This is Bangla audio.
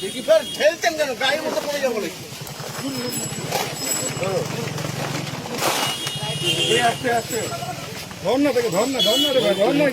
দেখি ফের ঠেলছেন কেন গায়ের মতো পড়ে যাব নাকি আস্তে আস্তে। ধর না থেকে ধর না। ধর না রে ভাই ধর না